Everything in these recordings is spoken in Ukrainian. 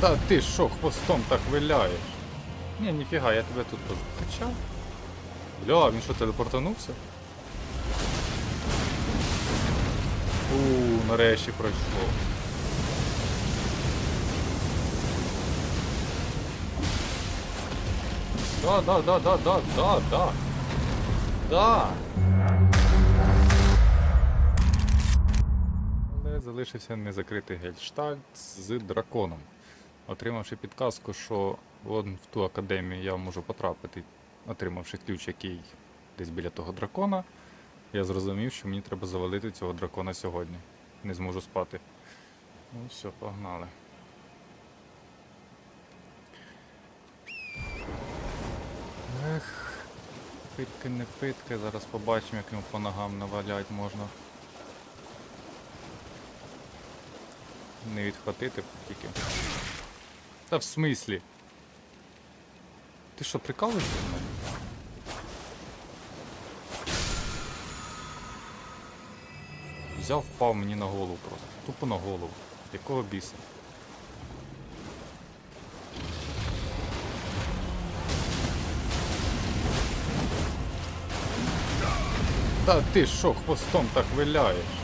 Та ти що, хвостом так виляєш? Ні, ніфіга, я тебе тут поз... Хоча. Бля, він що, телепортанувся? У, нарешті пройшло. Да, да, да, да, да, да, да. Да. Але залишився незакритий гельштальт з драконом. Отримавши підказку, що вон в ту академію я можу потрапити, отримавши ключ, який десь біля того дракона, я зрозумів, що мені треба завалити цього дракона сьогодні. Не зможу спати. Ну все, погнали. Ех, питки не питки, зараз побачимо, як йому по ногам навалять можна. Не відхватити тільки. Та в що, прикалуєшся з мене? Взяв, впав мені на голову просто. Тупо на голову. Якого біса? Та ти що, хвостом так виляєш?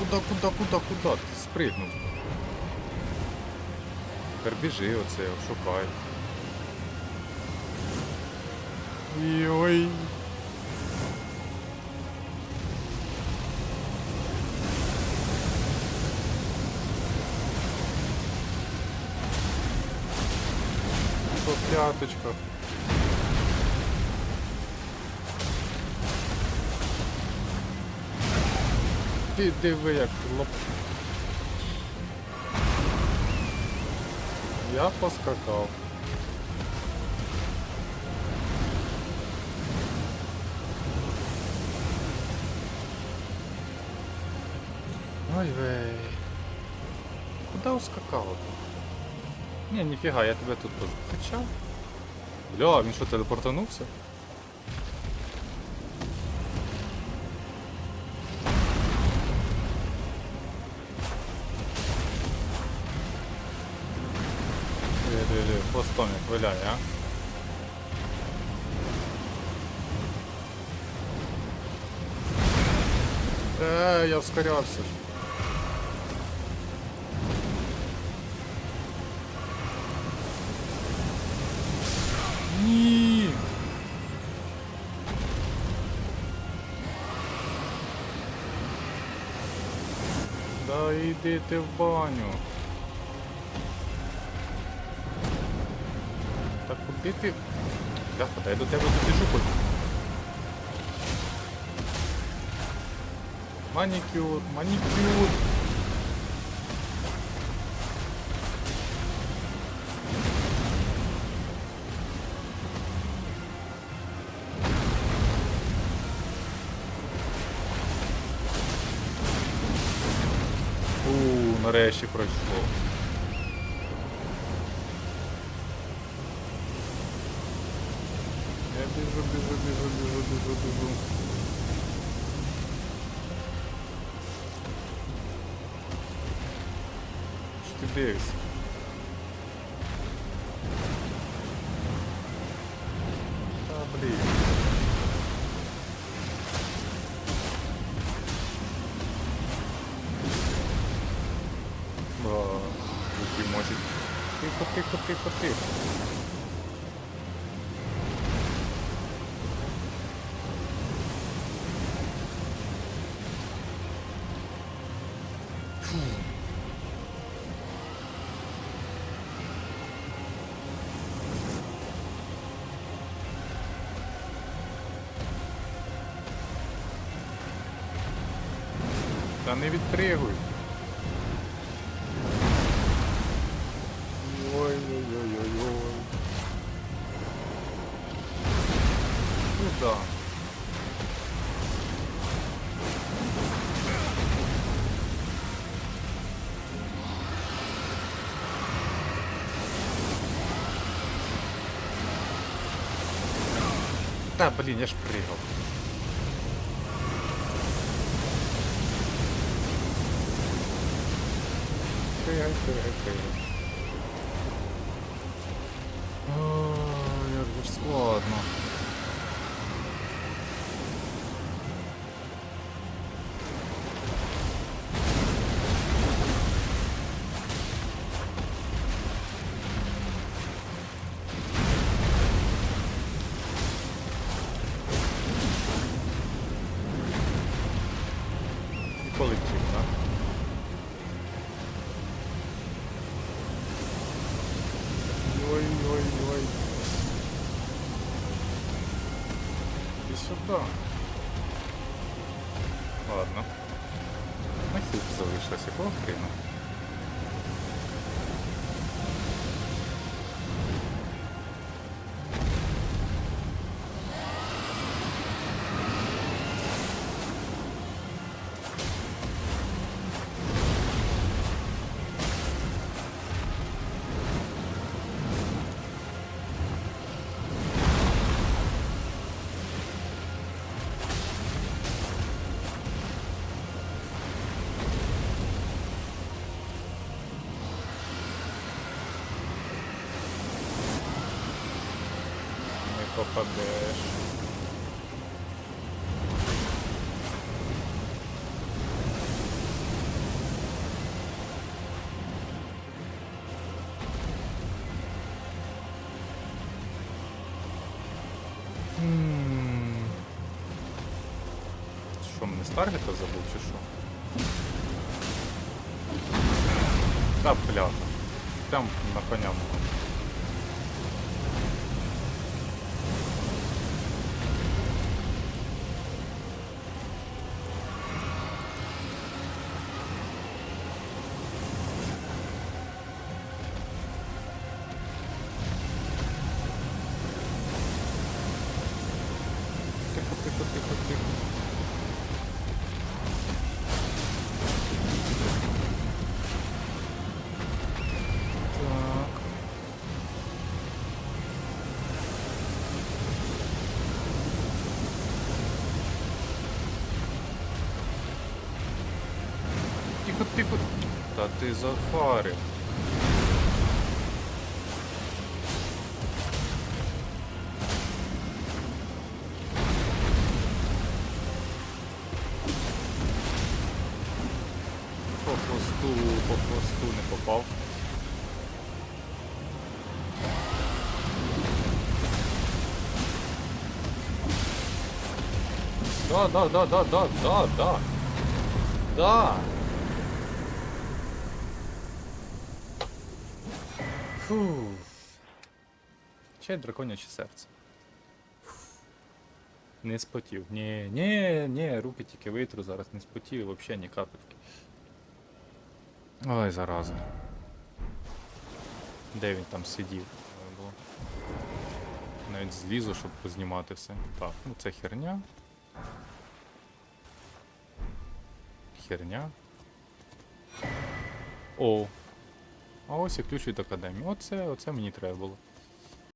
Куда, куда, куда, куда? Ти спригнув. Тепер біжи оце, шукай. Йой. По п'яточках. Ти диви як лоп. Я поскакав. Ой вей. Куда ускакав? Ні, ніфіга, я тебе тут поз... Хоча. Бля, він що, телепортанувся? Хвостом як виляє, а? Е, я вскорявся. Ні. Да йди ти в баню. Куди ти? Бляха, та я до тебе добіжу хоч. Манікюр, манікюр. Нарешті пройшло. Dudu. deles. Abrir. Oh, que monte de por que, por que? Та не відпригуй. Да, блин, я ж прыгал. Прыгай, прыгай, прыгай. Ой, я ж складно. І сюда. Ладно. Нахід залишилось, якого хрена? Попадеш. М. Що, мене з таргета забув чи що? Та бляха. Прям на коня мого. Ти захарив. По хвосту, по не попав. Да, да, да, да, да, да, да. Да. Фу. Чай драконяче серце. Не спотів. Ні, ні, ні, руки тільки витру зараз не спотів, взагалі ні капельки. Ой, зараза. Де він там сидів? Навіть злізу, щоб познімати все. Так, ну це херня. Херня. О. А ось і ключ від академії. Оце, оце мені треба було.